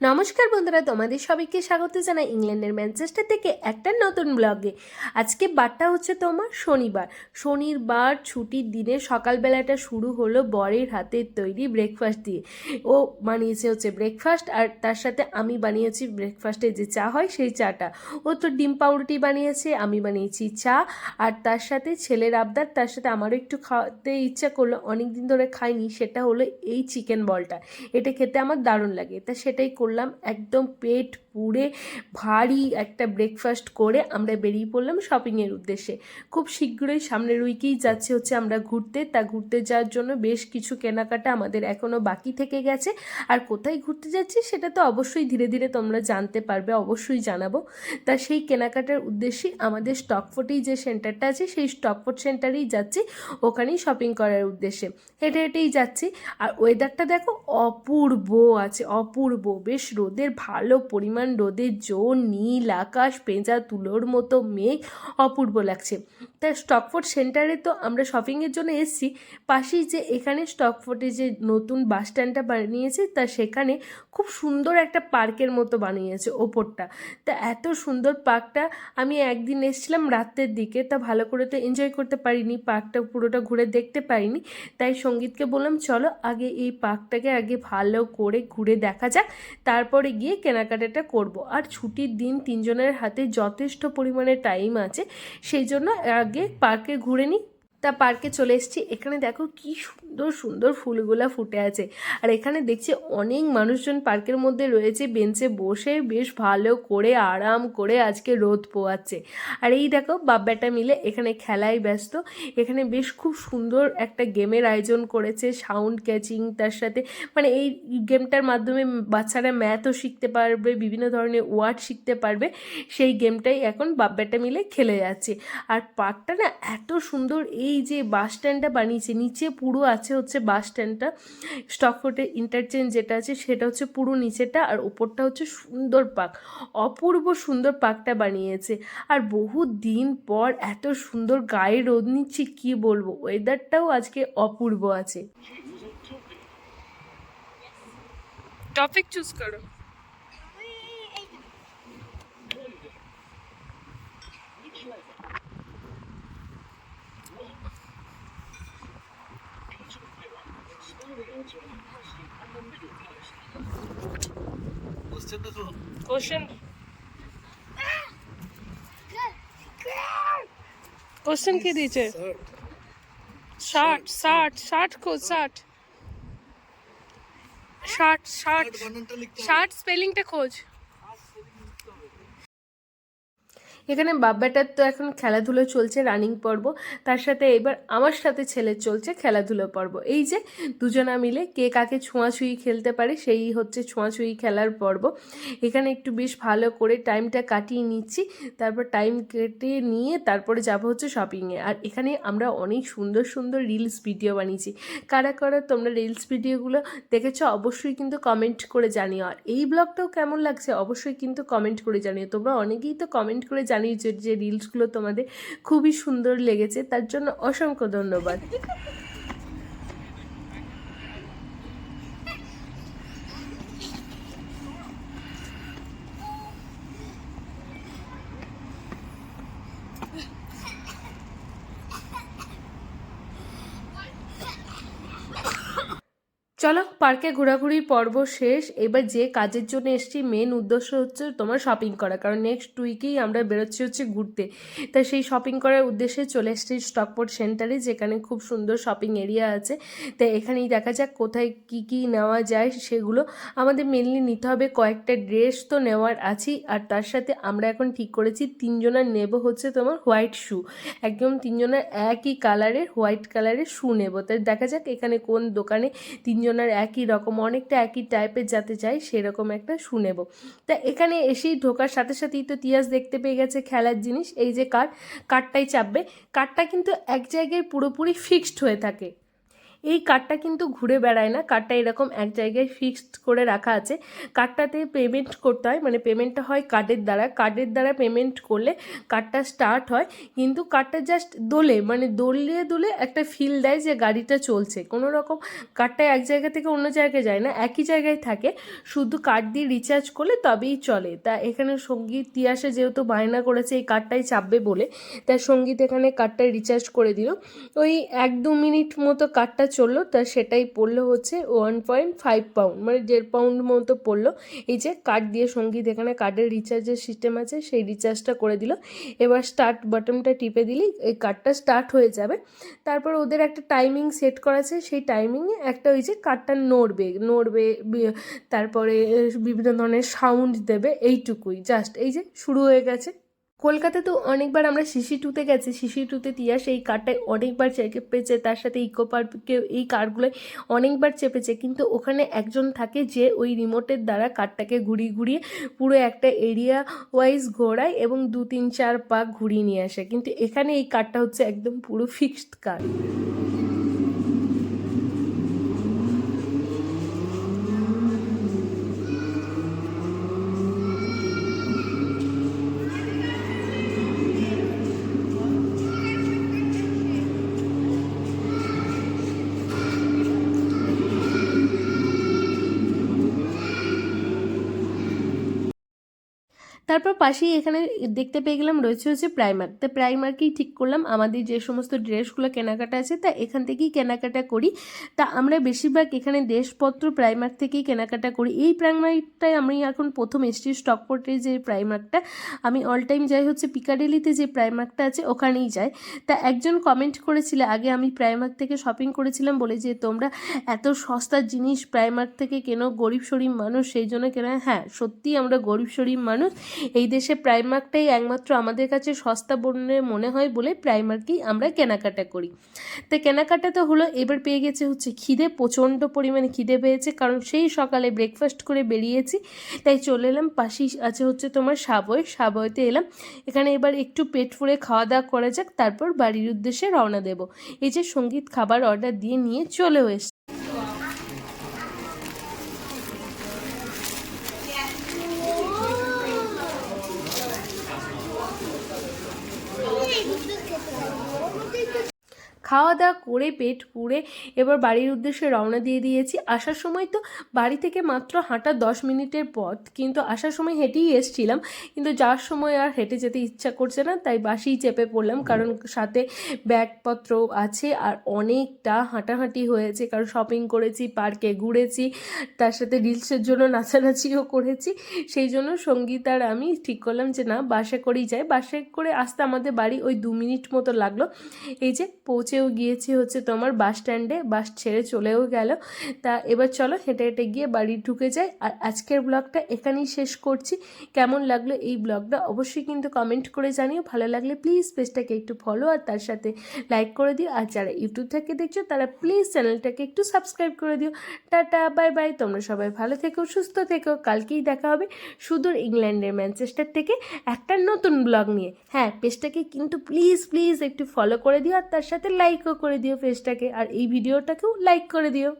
নমস্কার বন্ধুরা, তোমাদের সবাইকে স্বাগত জানাই ইংল্যান্ডের ম্যানচেস্টার থেকে একটা নতুন ব্লগে। আজকে বারটা হচ্ছে তোমার শনিবার। শনিবার ছুটির দিনে সকালবেলাটা শুরু হলো বরের হাতের তৈরি ব্রেকফাস্ট দিয়ে। ও বানিয়েছে হচ্ছে ব্রেকফাস্ট আর তার সাথে আমি বানিয়েছি ব্রেকফাস্টে যে চা হয় সেই চাটা। ও তো ডিম পাউরুটি বানিয়েছে, আমি বানিয়েছি চা আর তার সাথে ছেলের আবদার, তার সাথে আমারও একটু খাওয়াতে ইচ্ছা করল অনেক দিন ধরে খাইনি, সেটা হলো এই চিকেন বলটা এটা খেতে আমার দারুণ লাগে। তা সেটাই করলাম, একদম পেট পুড়ে ভারী একটা ব্রেকফাস্ট করে আমরা বেরিয়ে পড়লাম শপিংয়ের উদ্দেশ্যে। খুব শীঘ্রই সামনের উইকেই যাচ্ছে হচ্ছে আমরা ঘুরতে। তা ঘুরতে যাওয়ার জন্য বেশ কিছু কেনাকাটা আমাদের এখনও বাকি থেকে গেছে। আর কোথায় ঘুরতে যাচ্ছি সেটা তো অবশ্যই ধীরে ধীরে তোমরা জানতে পারবে, অবশ্যই জানাব। তা সেই কেনাকাটার উদ্দেশ্যেই আমাদের স্টকফোর্টেই যে সেন্টারটা আছে, সেই স্টকফোর্ট সেন্টারেই যাচ্ছি ওখানেই শপিং করার উদ্দেশ্যে। হেঁটে হেঁটেই যাচ্ছি। আর ওয়েদারটা দেখো অপূর্ব আছে, অপূর্ব, বেশ রোদের ভালো পরিমাণ রোদের জোর নীল আকাশ পেঁজা তুলোর মতো মেঘ অপূর্ব লাগছে। তা স্টকফোর্ট সেন্টারে তো আমরা শপিংয়ের জন্য এসেছি। পাশেই যে এখানে স্টকফোর্টে যে নতুন বাস স্ট্যান্ডটা বানিয়েছে, তা সেখানে খুব সুন্দর একটা পার্কের মতো বানিয়েছে ওপরটা। তা এত সুন্দর পার্কটা আমি একদিন এসেছিলাম রাতের দিকে, তা ভালো করে তো এনজয় করতে পারিনি পার্কটা পুরোটা ঘুরে দেখতে পারিনি। তাই সঙ্গীতকে বললাম, চলো আগে এই পার্কটাকে আগে ভালো করে ঘুরে দেখা যাক, তারপরে গিয়ে কেনাকাটাটা করব। আর ছুটির দিন তিনজনের হাতে যথেষ্ট পরিমাণে টাইম আছে, সেই জন্য আগে পার্কে ঘুরে নিই তা পার্কে চলে এসেছি। এখানে দেখো কি সুন্দর সুন্দর ফুলগুলা ফুটে আছে। আর এখানে দেখছি অনেক মানুষজন পার্কের মধ্যে রয়েছে বেঞ্চে বসে বেশ ভালো করে আরাম করে আজকে রোদ পোয়াচ্ছে। আর এই দেখো বাব্বাটা মিলে এখানে খেলায় ব্যস্ত। এখানে বেশ খুব সুন্দর একটা গেমের আয়োজন করেছে সাউন্ড ক্যাচিং তার সাথে। মানে এই গেমটার মাধ্যমে বাচ্চারা ম্যাথও শিখতে পারবে, বিভিন্ন ধরনের ওয়ার্ড শিখতে পারবে। সেই গেমটাই এখন বাব্বাটা মিলে খেলে যাচ্ছে। আর পার্কটা না এত সুন্দর এই যে বাস স্ট্যান্ডটা বানিয়েছে, নিচে পুরো আছে হচ্ছে বাস স্ট্যান্ডটা স্টকফোর্টের ইন্টারচেঞ্জ যেটা আছে সেটা হচ্ছে পুরো নিচেটা আর ওপরটা হচ্ছে সুন্দর পার্ক, অপূর্ব সুন্দর পার্কটা বানিয়েছে। আর বহু দিন পর এত সুন্দর গায়ে রোদ নিচ্ছি, কি বলব? ওয়েদারটাও আজকে অপূর্ব আছে। টপিক চুজ করো। কোশ্চেন কোশ্চেন কি দিয়েছে? ষাট ষাট ষাট খোঁজ ষাট। ষাট ষাট। ষাট স্পেলিংটা খোঁজ। এখানে বাব্বাটার তো এখন খেলাধুলো চলছে রানিং পর্ব। তার সাথে এবার আমার সাথে ছেলের চলছে খেলাধুলো পর্ব। এই যে দুজনা মিলে কে কাকে ছোঁয়াছুঁয়ি খেলতে পারে, সেই হচ্ছে ছোঁয়াছুঁয়ি খেলার পর্ব। এখানে একটু বেশ ভালো করে টাইমটা কাটিয়ে নিচ্ছি। তারপর টাইম কেটে নিয়ে তারপরে যাব হচ্ছে শপিংয়ে আর এখানে আমরা অনেক সুন্দর সুন্দর রিলস ভিডিও বানিয়েছি। কারা কারা তোমরা রিলস ভিডিওগুলো দেখেছ অবশ্যই কিন্তু কমেন্ট করে জানিও। আর এই ব্লগটাও কেমন লাগছে অবশ্যই কিন্তু কমেন্ট করে জানিও। তোমরা অনেকেই তো কমেন্ট করে জানিয়েছো যে রিলসগুলো তোমাদের খুবই সুন্দর লেগেছে তার জন্য অসংখ্য ধন্যবাদ। চলো, পার্কে ঘোরাঘুরির পর্ব শেষ। এবার যে কাজের জন্য এসেছি মেন উদ্দেশ্য হচ্ছে তোমার শপিং করা। কারণ নেক্সট উইকেই আমরা বেরোচ্ছি হচ্ছে ঘুরতে। তাই সেই শপিং করার উদ্দেশ্যে চলে এসেছি স্টকপোর্ট সেন্টারে যেখানে খুব সুন্দর শপিং এরিয়া আছে। তাই এখানেই দেখা যাক কোথায় কি কি নেওয়া যায় সেগুলো। আমাদের মেনলি নিতে হবে কয়েকটা ড্রেস তো নেওয়ার আছেই। আর তার সাথে আমরা এখন ঠিক করেছি তিনজনের নেব হচ্ছে তোমার হোয়াইট শু একদম তিনজনের একই কালারের হোয়াইট কালারের শু নেব। তাই দেখা যাক এখানে কোন দোকানে তিনজনের একই রকম, অনেকটা একই টাইপের যাতে চাই, সেরকম একটা শুনেব তা এখানে এসেই ঢোকার সাথে সাথেই তো তিয়াস দেখতে পেয়ে গেছে খেলার জিনিস, এই যে কার্ড কার্ডটাই চাপবে। কার্ডটা কিন্তু এক জায়গায় পুরোপুরি ফিক্সড হয়ে থাকে। এই কার্ডটা কিন্তু ঘুরে বেড়ায় না। কার্ডটা এরকম এক জায়গায় ফিক্সড করে রাখা আছে। কার্ডটাতে পেমেন্ট করতে হয় মানে পেমেন্টটা হয় কার্ডের দ্বারা। কার্ডের দ্বারা পেমেন্ট করলে কার্ডটা স্টার্ট হয়, কিন্তু কার্ডটা জাস্ট দোলে মানে দোলে দোলে একটা ফিল দেয় যে গাড়িটা চলছে। কোনো রকম কার্ডটা এক জায়গা থেকে অন্য জায়গায় যায় না, একই জায়গায় থাকে। শুধু কার্ড দিয়ে রিচার্জ করলে তবেই চলে। তা এখানে সংগীত তিয়াসে যেহেতু বায়না করেছে, এই কার্ডটাই চাপবে বলে। তার সংগীত এখানে কার্ডটা রিচার্জ করে দিল। ওই এক দু মিনিট মতো কার্ডটা চলল, তা সেটাই পড়ল হচ্ছে ওয়ান পয়েন্ট ফাইভ পাউন্ড মানে দেড় পাউন্ড মতো পড়ল। এই যে কার্ড দিয়ে সংগীত, এখানে কার্ডের রিচার্জের সিস্টেম আছে, সেই রিচার্জটা করে দিল। এবার স্টার্ট বাটনটা টিপে দিলেই এই কার্ডটা স্টার্ট হয়ে যাবে। তারপর ওদের একটা টাইমিং সেট করা আছে, সেই টাইমিংয়ে একটা ওই যে কার্ডটা নড়বে নড়বে তারপরে বিভিন্ন ধরনের সাউন্ড দেবে, এইটুকুই জাস্ট এই যে শুরু হয়ে গেছে। কলকাতা তো অনেকবার আমরা সিসি টুতে গেছি সিসি টুতে তিয়াস এই কারটায় অনেকবার চেপেছে তার সাথে ইকো পার্কে এই কারগুলোয় অনেকবার চেপেছে। কিন্তু ওখানে একজন থাকে যে ওই রিমোটের দ্বারা কারটাকে ঘুরিয়ে ঘুরিয়ে পুরো একটা এরিয়া ওয়াইজ ঘোরায় এবং দু, তিন, চার পাক ঘুরিয়ে নিয়ে আসে। কিন্তু এখানে এই কারটা হচ্ছে একদম পুরো ফিক্সড কার তারপর পাশেই এখানে দেখতে পেয়ে গেলাম রয়েছে হচ্ছে প্রাইমার তা প্রাইমারকেই ঠিক করলাম। আমাদের যে সমস্ত ড্রেসগুলো কেনাকাটা আছে, তা এখান থেকেই কেনাকাটা করি। তা আমরা বেশিরভাগ এখানে দেশপত্র প্রাইমার থেকেই কেনাকাটা করি। এই প্রাইমারটাই আমি এখন প্রথম এসছি স্টকপোর্টের যে প্রাইমারটা আমি অল টাইম যাই হচ্ছে পিকাডেলিতে যে প্রাইমারটা আছে, ওখানেই যাই। তা একজন কমেন্ট করেছিল, আগে আমি প্রাইমার থেকে শপিং করেছিলাম, বলে যে, তোমরা এত সস্তার জিনিস প্রাইমার থেকে কেনো? গরিব শরীফ মানুষ, সেই জন্য কেন? হ্যাঁ সত্যিই আমরা গরিব শরীফ মানুষ। এই দেশে প্রাইমার্কটাই একমাত্র আমাদের কাছে সস্তা বলে মনে হয় বলে প্রাইমার্কই আমরা কেনাকাটা করি। তো কেনাকাটা তো হলো, এবার পেয়ে গেছে হচ্ছে খিদে, প্রচণ্ড পরিমাণে খিদে পেয়েছে, কারণ সেই সকালে ব্রেকফাস্ট করে বেরিয়েছি। তাই চলে এলাম, পাশেই আছে হচ্ছে তোমার সাবয় সাবয়তে এলাম। এখানে এবার একটু পেট ফুলে খাওয়া দাওয়া করা যাক, তারপর বাড়ির উদ্দেশ্যে রওনা দেব। এই যে সংগীত খাবার অর্ডার দিয়ে নিয়ে চলেও এসছে। খাওয়া দাওয়া করে পেট পুড়ে এবার বাড়ির উদ্দেশ্যে রওনা দিয়ে দিয়েছি। আসার সময় তো বাড়ি থেকে মাত্র হাঁটা দশ মিনিটের পথ, কিন্তু আসার সময় হেঁটেই এসছিলাম, কিন্তু যাওয়ার সময় আর হেঁটে যেতে ইচ্ছা করছে না, তাই বাসেই চেপে পড়লাম, কারণ সাথে ব্যাগপত্র আছে আর অনেকটা হাঁটাহাঁটি হয়েছে, কারণ শপিং করেছি পার্কে ঘুরেছি, তার সাথে রিলসের জন্য নাচানাচিও করেছি, সেই জন্য সংগীত আর আমি ঠিক করলাম যে না, বাসে করেই যাই। বাসে করে আসতে আমাদের বাড়ি ওই দু মিনিট মতো লাগল। এই যে পৌঁছেও গিয়েছি হচ্ছে তোমার বাস স্ট্যান্ডে, বাস ছেড়ে চলেও গেল। তা এবার চলো হেঁটে হেঁটে গিয়ে বাড়ি ঢুকে যাই। আর আজকের ব্লগটা এখানেই শেষ করছি। কেমন লাগল এই ব্লগটা অবশ্যই কিন্তু কমেন্ট করে জানিও। ভালো লাগলে প্লিজ পেজটাকে একটু ফলো আর তার সাথে লাইক করে দিও। আর যারা ইউটিউব থেকে দেখছ, তারা প্লিজ চ্যানেলটাকে একটু সাবস্ক্রাইব করে দিও। টাটা বাই বাই তোমরা সবাই ভালো থেকো, সুস্থ থেকো। কালকেই দেখা হবে সুদূর ইংল্যান্ডের ম্যানচেস্টার থেকে একটা নতুন ব্লগ নিয়ে। হ্যাঁ পেজটাকে কিন্তু প্লিজ প্লিজ একটু ফলো করে দিও আর তার সাথে লাইকও করে দিও পেজটাকে আর এই ভিডিওটাকেও লাইক করে দিও।